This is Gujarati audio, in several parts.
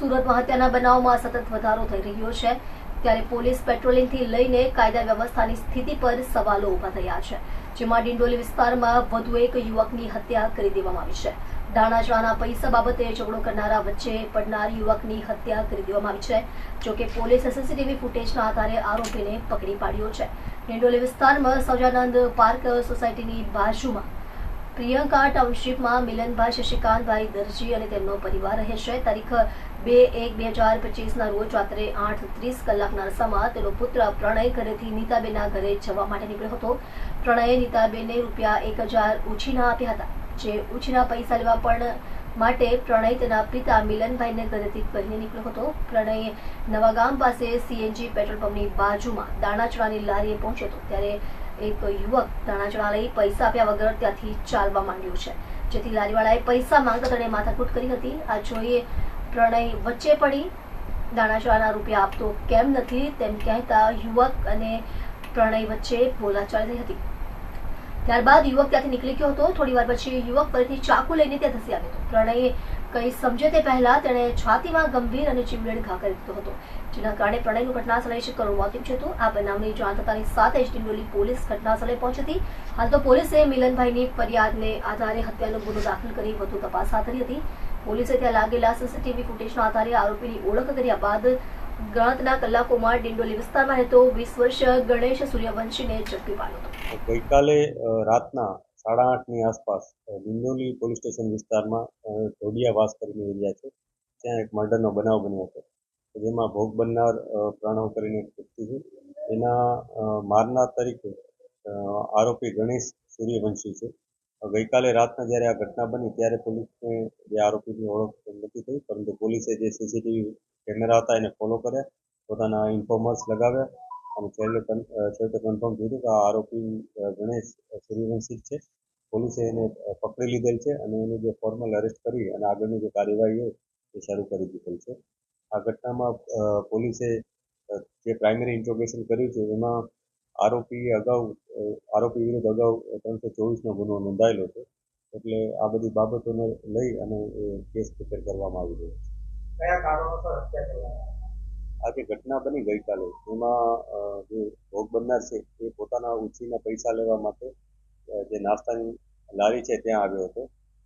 સુરતમાં હત્યાના બનાવમાં સતત વધારો થઈ રહ્યો છે. ત્યારે પોલીસ પેટ્રોલિંગથી લઈને કાયદા વ્યવસ્થાની સ્થિતિ પર સવાલો ઊભા થયા છે. જેમાં ડિંડોલી વિસ્તારમાં વધુ એક યુવકની હત્યા કરી દેવામાં આવી છે. દાણાચડાના પૈસા બાબતે ઝઘડો કરનારા વચ્ચે પડનાર યુવકની હત્યા કરી દેવામાં આવી છે. જોકે પોલીસે સીસીટીવી ફૂટેજના આધારે આરોપીને પકડી પાડ્યો છે. ડિંડોલી વિસ્તારમાં સૌજાનંદ પાર્ક સોસાયટીની બાજુમાં પ્રિયંકા ટાઉનશીપમાં મિલનભાઈ શશિકાંતભાઈ દરજી અને તેમનો પરિવાર રહે તારીખ બે એક બે હજાર પચીસના રોજ રાત્રે આઠ ત્રીસ કલાકના અરસામાં તેનો પુત્ર પ્રણય ઘરેથી નીતાબેનના ઘરે જવા માટે નીકળ્યો હતો. પ્રણયે નીતાબેને રૂપિયા એક હજાર ઉછીના આપ્યા હતા. જે ઉછીના પૈસા લેવા પણ માટે પ્રણય તેના પિતા મિલનભાઈને ઘરેથી કહીને નીકળ્યો હતો. પ્રણય નવાગામ પાસે સીએનજી પેટ્રોલ પંપની બાજુમાં દાણાચડાની લારીએ પહોંચ્યો હતો. ત્યારે એક યુવક દાણાચડા લઈ પૈસા આપ્યા વગર ત્યાંથી ચાલવા માંડ્યો છે. જેથી લારીવાળાએ પૈસા માંગતા તેણે માથાકૂટ કરી હતી. આ જોઈએ પ્રણય વચ્ચે પડી. દાણાચોળાના રૂપિયા આપતો કેમ નથી તેમ કહેતા યુવક અને પ્રણય વચ્ચે બોલાચાલી થઈ હતી. ત્યારબાદ યુવક ત્યાંથી નીકળી ગયો હતો. થોડી વાર પછી યુવક ફરીથી ચાકુ લઈને ત્યાં ધસી આવ્યો હતો. પ્રણયે કંઈ સમજે તે પહેલા તેણે છાતીમાં ગંભીર અને ચીમલેડ ઘા કરી દીધો હતો, જેના કારણે પ્રણયનું ઘટનાસ્થળે શિકરું મોત નીપજ્યું હતું. આ બનાવની જાણ થતાની સાથે જ ડિંડોલી પોલીસ ઘટનાસ્થળે પહોંચી હાલ તો પોલીસે મિલનભાઈની ફરિયાદને આધારે હત્યાનો ગુનો દાખલ કરી વધુ તપાસ હાથ ધરી હતી. પોલીસે ત્યાં લાગેલા સીસીટીવી ફૂટેજના આધારે આરોપીની ઓળખ કર્યા બાદ ગણતના કલાકોમાં ડિંડોલી વિસ્તારમાં રહેતો વીસ વર્ષ ગણેશ સૂર્યવંશીને ઝડપી પાડ્યો ગઈકાલે રાતના સાડા આઠની આસપાસ બિંદોલી પોલીસ સ્ટેશન વિસ્તારમાં અ, ઢોડિયા વાસ કરીને એરિયા છે. ત્યાં એક મર્ડરનો બનાવ બન્યો હતો. જેમાં ભોગ બનનાર પ્રણવ કરીને એક વ્યક્તિ છે. એના મારનાર તરીકે આરોપી ગણેશ સૂર્યવંશી છે. ગઈકાલે રાતના જ્યારે આ ઘટના બની ત્યારે પોલીસને જે આરોપીની ઓળખ નથી થઈ પરંતુ પોલીસે જે સીસીટીવી કેમેરા હતા એને ફોલો કર્યા પોતાના ઇન્ફોર્મર્સ લગાવ્યા અને છેલ્લે છેવટે કન્ફર્મ થયું કે આ આરોપી ગણેશ સૂર્યવંશી છે. પોલીસે એને પકડી લીધેલ છે અને એને જે ફોર્મલ અરેસ્ટ કરી અને આગળની જે કાર્યવાહી હોય એ શરૂ કરી દીધેલ છે. આ ઘટનામાં પોલીસે જે પ્રાઇમરી ઇન્ટ્રોગેશન કર્યું છે એમાં આરોપી અગાઉ આરોપી વિરુદ્ધ અગાઉ ત્રણસો ચોવીસનો ગુનો નોંધાયેલો છે. એટલે આ બધી બાબતોને લઈ અને કેસ પ્રિપેર કરવામાં આવી રહ્યો છે. કયા કારણોસર હત્યા કરવામાં? આ જે ઘટના બની ગઈકાલે, એમાં જે ભોગ બનનાર છે, એ પોતાના ઉછીના પૈસા લેવા માટે જે નાસ્તાની લારી છે, ત્યાં આવ્યો હતો.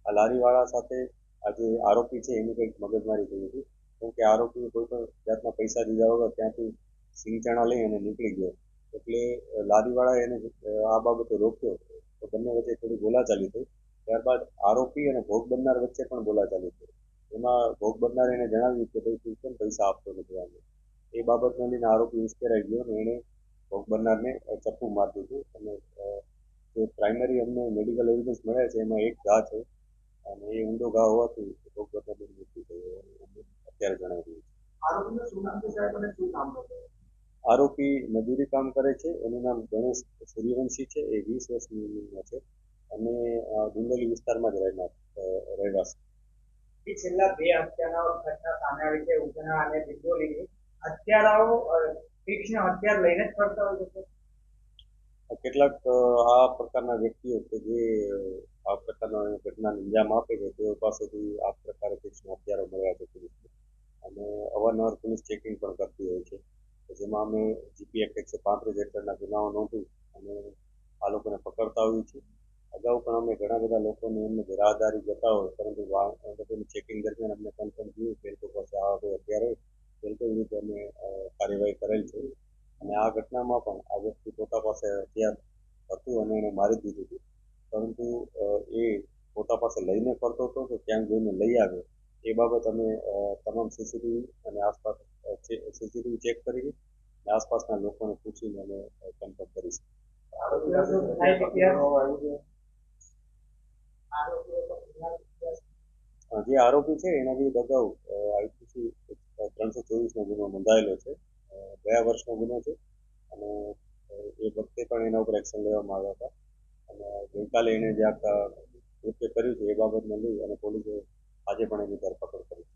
આ લારીવાળા સાથે આ જે આરોપી છે, એની કંઈક મગજમારી થઈ હતી. કેમ કે આરોપીએ કોઈ પણ જાતના પૈસા દીધા વગર ત્યાંથી સિંગચણા લઈ અને નીકળી ગયો. એટલે લારીવાળાએ એને આ બાબતે રોક્યો. તો બંને વચ્ચે થોડી બોલાચાલી થઈ. ત્યારબાદ આરોપી અને ભોગ બનનાર વચ્ચે પણ બોલાચાલી થઈ. એમાં ભોગ બનનાર એને જણાવ્યું કે ભાઈ, તું કેમ પૈસા આપતો નથી આને? એ બાબતને લઈને આરોપી ઉશ્કેરાઈ ગયો અને એણે ભોગ બનનારને ચપ્પુ મારી દીધું અને જે પ્રાઇમરી અમને મેડિકલ એવિડન્સ મળ્યા છે એમાં એક ઘા છે. અને એ ઊંડો ઘા હોવાથી ભોગ બનનારનું મૃત્યુ થયું અત્યારે જણાવી રહ્યું છે. આરોપી મજૂરી કામ કરે છે. એનું નામ ગણેશ સૂર્યવંશી છે. એ વીસ વર્ષની ઉંમરનો છે. અને ડુંગલી વિસ્તારમાં જ રહેનાર રહેવાસી. છેલ્લા બે હત્યાના ઘટના સામે આવી છે. ઉધના અને દિંડોલીની હત્યારાઓ તીક્ષ્ણ હથિયાર લઈને જ ફરતા હોય છે. કેટલાક આ પ્રકારના વ્યક્તિઓ કે જે આ પ્રકારના ઘટનાને અંજામ આપે છે, તેઓ પાસેથી આ પ્રકારે તીક્ષ્ણ હથિયારો મળ્યા છે. પોલીસને અને અવારનવાર પોલીસ ચેકિંગ પણ કરતી હોય છે. જેમાં અમે જીપી એક્ટ એકસો પાંત્રીસ હેઠળના ગુનાઓ નોંધી અને આ લોકોને પકડતા હોઈએ છીએ. અગાઉ પણ અમે ઘણા બધા લોકોને એમને રાહદારી જતા હોય, પરંતુ લોકોની ચેકિંગ દરમિયાન અમને કન્ફર્મ થયું કે લોકો પાસે આવા કોઈ હથિયાર હોય. તે લોકો વિરુદ્ધ અમે કાર્યવાહી કરેલ છે. અને આ ઘટનામાં પણ આ વ્યક્તિ પોતા પાસે હથિયાર હતું અને એને મારી દીધું હતું. પરંતુ એ પોતા પાસે લઈને ફરતો હતો કે ક્યાંક જોઈને લઈ આવ્યો. એ બાબત અમે તમામ સીસીટીવી અને આસપાસ સીસીટીવી ચેક કરી અને આસપાસના લોકોને પૂછીને અમે કન્ફર્મ કરીશું. જે આરોપી છે, એના વિરુદ્ધ અગાઉ આઈપીસી ત્રણસો ચોવીસનો ગુનો નોંધાયેલો છે. ગયા વર્ષનો ગુનો છે. અને એ વખતે પણ એના ઉપર એક્શન લેવામાં આવ્યા હતા. અને ગઈકાલે એણે જે આ કૃત્ય કર્યું છે એ બાબતને લઈ અને પોલીસે આજે પણ એની ધરપકડ કરી